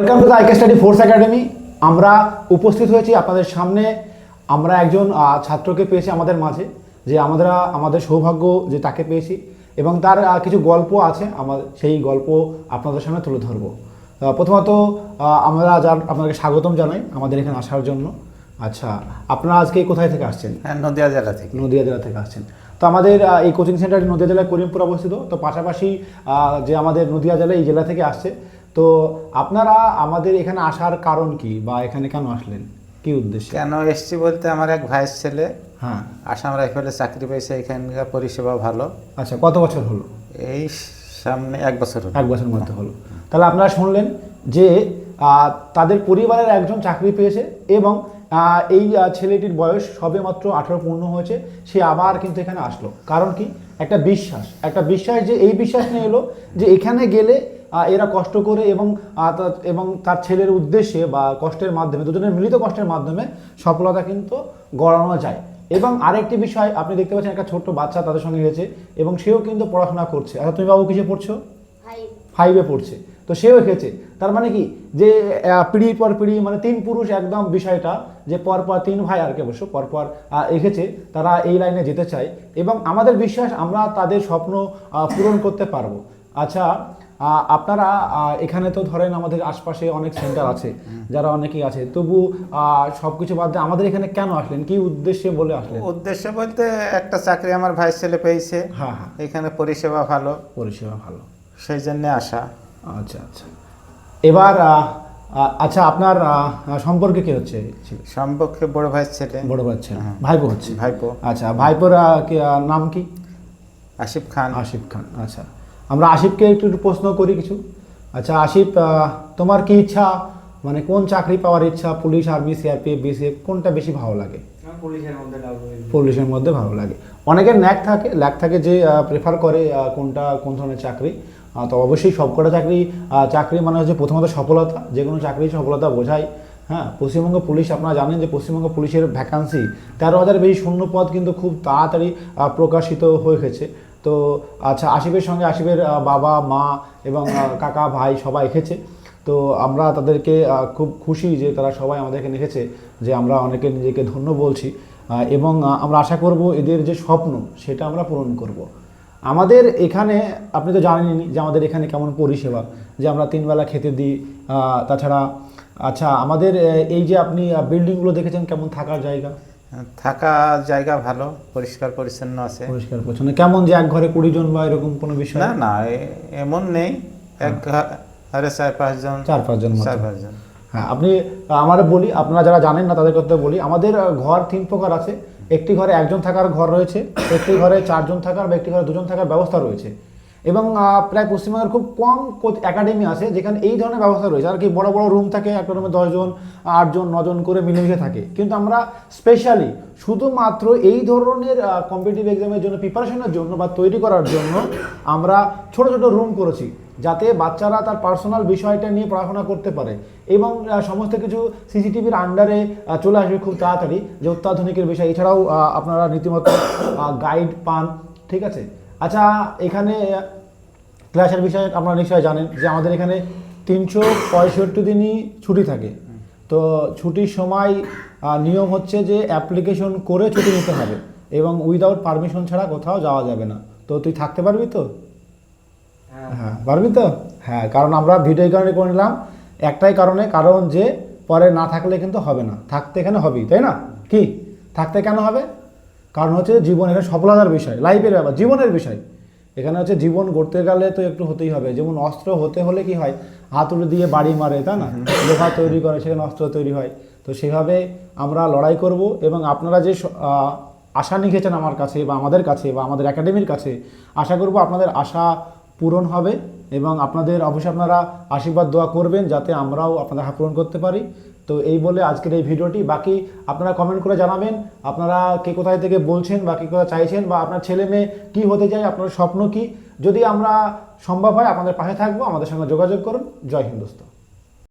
Welcome to the IK study force academy আমরা উপস্থিত হয়েছি আপনাদের সামনে। আমরা একজন ছাত্রকে পেয়েছি আমাদের মাঝে যে আমরা আমাদের সৌভাগ্য যে তাকে পেয়েছি। এবং তার কিছু গল্প আছে আমাদের সেই গল্প আপনাদের সামনে তুলে ধরবো। প্রথমত আমরা যার আপনাকে স্বাগতম জানাই আমাদের এখানে আসার জন্য। আচ্ছা আপনারা আজকে কোথায় থেকে আসছেন? হ্যাঁ নদিয়া জেলা থেকে। নদিয়া জেলা থেকে আসছেন। তো আমাদের এই কোচিং সেন্টারটি নদিয়া জেলায় করিমপুর অবস্থিত। তো পাশাপাশি যে আমাদের নদিয়া জেলা এই জেলা থেকে আসছে তো আপনারা আমাদের এখানে আসার কারণ কি বা এখানে কেন আসলেন? কি উদ্দেশ্যে? কেন এসছি বলতে আমার এক ভাইয়ের ছেলে হ্যাঁ। আসাম রাইফেলে চাকরি পেয়েছে এখানকার পরিষেবা ভালো। আচ্ছা কত বছর হলো? এই সামনে এক বছর হলো। এক বছর মধ্যে হলো। তাহলে আপনারা শুনলেন যে তাদের পরিবারের একজন চাকরি পেয়েছে এবং এই ছেলেটির বয়স সবে মাত্র আঠারো পূর্ণ হয়েছে সে আবার কিন্তু এখানে আসলো। কারণ কি? একটা বিশ্বাস। একটা বিশ্বাস যে এই বিশ্বাস নিয়ে এলো যে এখানে গেলে এরা কষ্ট করে এবং এবং তার ছেলের উদ্দেশ্যে বা কষ্টের মাধ্যমে দুজনের মিলিত কষ্টের মাধ্যমে সফলতা কিন্তু গড়ানো যায়। এবং আরেকটি বিষয় আপনি দেখতে পাচ্ছেন একটা ছোট্ট বাচ্চা তাদের সঙ্গে গেছে এবং সেও কিন্তু পড়াশোনা করছে। আচ্ছা তুমি বাবু কিসে পড়ছো? ফাইভে পড়ছে। তো সেও এঁকেছে তার মানে কি? যে পিঁড়ির পর পিঁড়ি মানে তিন পুরুষ একদম বিষয়টা যে পরপর তিন ভাই আর কি অবশ্য পরপর এঁকেছে তারা এই লাইনে যেতে চায়। এবং আমাদের বিশ্বাস আমরা তাদের স্বপ্ন পূরণ করতে পারব। আচ্ছা আপনারা এখানে তো ধরেন আমাদের আশপাশে অনেক সেন্টার আছে যারা অনেকেই আছে। তবু সব কিছু বাদ দিয়ে আমাদের এখানে কেন আসলেন? কি উদ্দেশ্যে বলে আসলেন? উদ্দেশ্য বলতে একটা চাকরি আমার ভাইয়ের ছেলে পেয়েছে। হ্যাঁ হ্যাঁ। এখানে পরিষেবা ভালো। পরিষেবা ভালো। সেই জন্য আসা। আচ্ছা আচ্ছা। এবার আচ্ছা আপনার সম্পর্কে কি হচ্ছে? সম্পর্কে বড় ভাই ছেলে। বড় বাচ্চা হ্যাঁ। ভাইপো হচ্ছে? ভাইপো। আচ্ছা ভাইপোর কি, নাম কি? আসিফ খান। আসিফ খান আচ্ছা। আমরা আসিফকে একটু প্রশ্ন করি কিছু। আচ্ছা আসিফ তোমার কি ইচ্ছা? মানে কোন চাকরি পাওয়ার ইচ্ছা? পুলিশ আর্মি সিআরপিএফ বিসিএফ কোনটা বেশি ভালো লাগে? পুলিশের মধ্যে ভালো লাগে। অনেকের ন্যাক থাকে ল্যাক থাকে যে প্রেফার করে কোনটা কোন ধরনের চাকরি। তো অবশ্যই সবকটা চাকরি চাকরি মানে হচ্ছে প্রথমত সফলতা যে কোনো চাকরি সফলতা বোঝায়। হ্যাঁ পশ্চিমবঙ্গ পুলিশ আপনারা জানেন যে পশ্চিমবঙ্গ পুলিশের ভ্যাকান্সি তেরো হাজার বেশি শূন্য পদ কিন্তু খুব তাড়াতাড়ি প্রকাশিত হয়ে গেছে। তো আচ্ছা আসিফের সঙ্গে আহ, বাবা মা এবং কাকা ভাই সবাই এসেছে তো আমরা তাদেরকে খুব খুশি যে তারা সবাই আমাদেরকে লিখেছে যে আমরা অনেকে নিজেকে ধন্য বলছি। এবং আমরা আশা করব এদের যে স্বপ্ন সেটা আমরা পূরণ করব। আমাদের এখানে আপনি তো জানেনই যে আমাদের এখানে কেমন পরিষেবা যে আমরা তিনবেলা খেতে দিই। তাছাড়া আচ্ছা আমাদের এই যে আপনি বিল্ডিংগুলো দেখেছেন কেমন থাকার জায়গা? থাকা জায়গা ভালো পরিষ্কার পরিচ্ছন্ন আছে। পরিষ্কার পরিচ্ছন্ন। কেমন যে এক ঘরে কুড়ি জন বা এরকম কোনো বিষয়? না না এমন নেই। এক ঘরে চার পাঁচজন চার পাঁচজন। চার পাঁচজন হ্যাঁ আপনি আমার বলি আপনারা যারা জানেন না তাদের কথা বলি আমাদের ঘর তিন প্রকার আছে। একটি ঘরে একজন থাকার ঘর রয়েছে একটি ঘরে চারজন থাকার বা একটি ঘরে দুজন থাকার ব্যবস্থা রয়েছে। এবং প্রায় পশ্চিমবঙ্গের খুব কম একাডেমি আছে যেখানে এই ধরনের ব্যবস্থা রয়েছে। আর কি, বড় বড় রুম থাকে, একটা রুমে দশজন, আটজন, নজন করে মিলেমিশে থাকে। কিন্তু আমরা স্পেশালি শুধুমাত্র এই ধরনের কম্পিটিটিভ এক্সামের জন্য প্রিপারেশনের জন্য বা তৈরি করার জন্য আমরা ছোট ছোট রুম করেছি। যাতে বাচ্চারা তার পার্সোনাল বিষয়টা নিয়ে পড়াশোনা করতে পারে এবং সমস্ত কিছু সিসিটিভির আন্ডারে চলে আসবে খুব তাড়াতাড়ি, যে অত্যাধুনিকের বিষয়। এছাড়াও আপনারা রীতিমতো গাইড পান, ঠিক আছে? আচ্ছা এখানে ক্লাসের বিষয়ে আপনারা নিশ্চয়ই জানেন যে আমাদের এখানে তিনশো পঁয়ষট্টি দিনই ছুটি থাকে। তো ছুটির সময় নিয়ম হচ্ছে যে অ্যাপ্লিকেশন করে ছুটি নিতে হবে এবং উইদাউট পারমিশন ছাড়া কোথাও যাওয়া যাবে না। তো তুই থাকতে পারবি তো? হ্যাঁ। পারবি তো? হ্যাঁ কারণ আমরা ভিডিও কারণে করে নিলাম। একটাই কারণে কারণ যে পরে না থাকলে কিন্তু হবে না। থাকতে এখানে হবেই তাই না? কি? থাকতে কেন হবে? কারণ হচ্ছে জীবন এখানে সফলতার বিষয় লাইফের ব্যাপার জীবনের বিষয়। এখানে হচ্ছে জীবন গড়তে গেলে তো একটু হতেই হবে। যেমন অস্ত্র হতে হলে কি হয়? হাতুড়ি দিয়ে বাড়ি মারে তাই না? লোহা তৈরি করে সেখানে অস্ত্র তৈরি হয়। তো সেভাবে আমরা লড়াই করব এবং আপনারা যে আশা লিখেছেন আমার কাছে বা আমাদের কাছে বা আমাদের একাডেমির কাছে আশা করব আপনাদের আশা পূরণ হবে। এবং আপনাদের অবশ্যই আপনারা আশীর্বাদ দোয়া করবেন যাতে আমরাও আপনাদের হাত পূরণ করতে পারি। তো এই বলে আজকের এই ভিডিওটি। বাকি আপনারা কমেন্ট করে জানাবেন, আপনারা কে কোথায় থেকে বলছেন বা কে কোথায় চাইছেন বা আপনার ছেলে মেয়ে কী হতে চায়, আপনার স্বপ্ন কী? যদি আমরা সম্ভব হয়, আপনাদের পাশে থাকব, আমাদের সঙ্গে যোগাযোগ করুন। জয় হিন্দুস্তান